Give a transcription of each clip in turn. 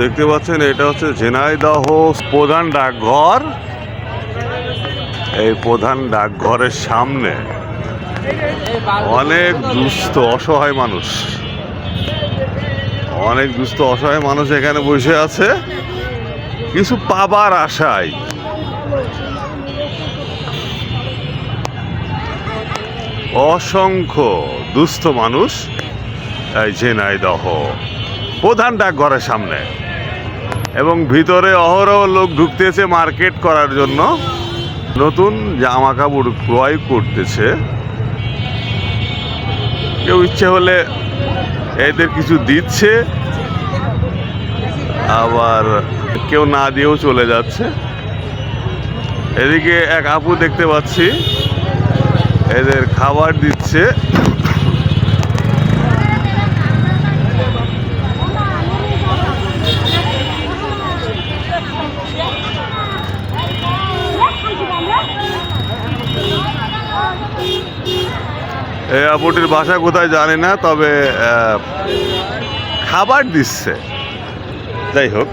দেখতে পাচ্ছেন, এটা হচ্ছে ঝিনাইদহ প্রধান ডাকঘর। এই প্রধান ডাকঘরের সামনে অনেক দুস্থ, অসহায় মানুষ। অনেক দুস্থ, অসহায় মানুষ এখানে বসে আছে। কিছু পাবার আশায়। অসংখ্য দুস্থ মানুষ। ঝিনাইদহ প্রধান ডাকঘরের সামনে। এবং ভিতরে অহরহ লোক ঢুকতেছে মার্কেট করার জন্য। নতুন জামা কাপড় ক্রয় করতেছে। কেউ ইচ্ছে হলে এদের কিছু দিচ্ছে। আবার কেউ না দিয়েও চলে যাচ্ছে। এদিকে এক আপু দেখতে পাচ্ছি। এদের খাবার দিচ্ছে। এই আপুটির বাসা কোথায় জানি না, তবে খাবার দিচ্ছে। যাই হোক।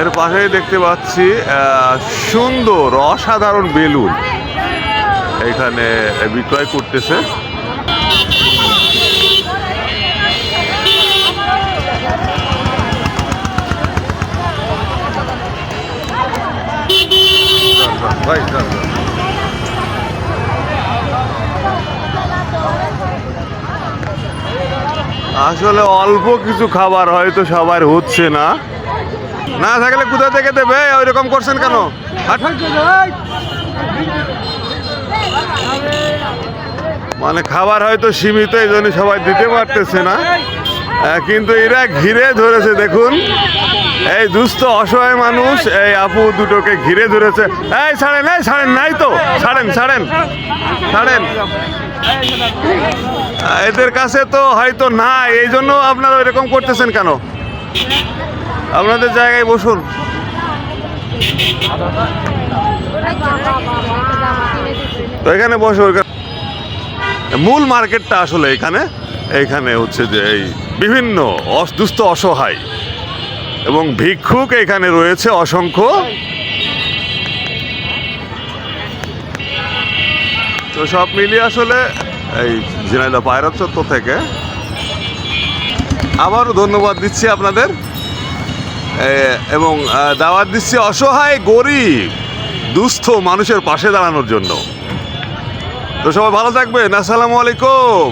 এর পাশেই দেখতে পাচ্ছি সুন্দর, অসাধারণ বেলুন। এখানে বিক্রয় করতেছে। আসলে অল্প কিছু খাবার হয়তো সবার হচ্ছে না। না থাকলে কোথা থেকে দেবে? ওই রকম করছেন কেন? মানে খাবার হয়তো সীমিত, এই জন্য সবাই দিতে পারতেছে না। কিন্তু এরা ঘিরে ধরেছে, দেখুন। এই দুস্থ, অসহায় মানুষ, এই আপু দুটোকে ঘিরে ধরেছে। এই ছাড়েন এই ছাড়েন, নাই তো। ছাড়েন ছাড়েন। ছাড়েন। এদের কাছে তো হয়তো না এই জন্য আপনারা এরকম করতেছেন কেন? আপনাদের জায়গায় বসুন। তো এখানে বসো মূল মার্কেটটা আসলে এখানে এইখানে হচ্ছে যে এই বিভিন্ন দুস্থ, অসহায়। এবং ভিক্ষুক এখানে রয়েছে অসংখ্য। তো সব মিলিয়ে আসলে এই ঝিনাইদহ পায়রাত চত্বর থেকে আবারও ধন্যবাদ দিচ্ছি আপনাদের। এবং দাওয়াত দিচ্ছি অসহায়, গরিব, দুস্থ মানুষের পাশে দাঁড়ানোর জন্য। তো সবাই ভালো থাকবেন। আসসালামু আলাইকুম।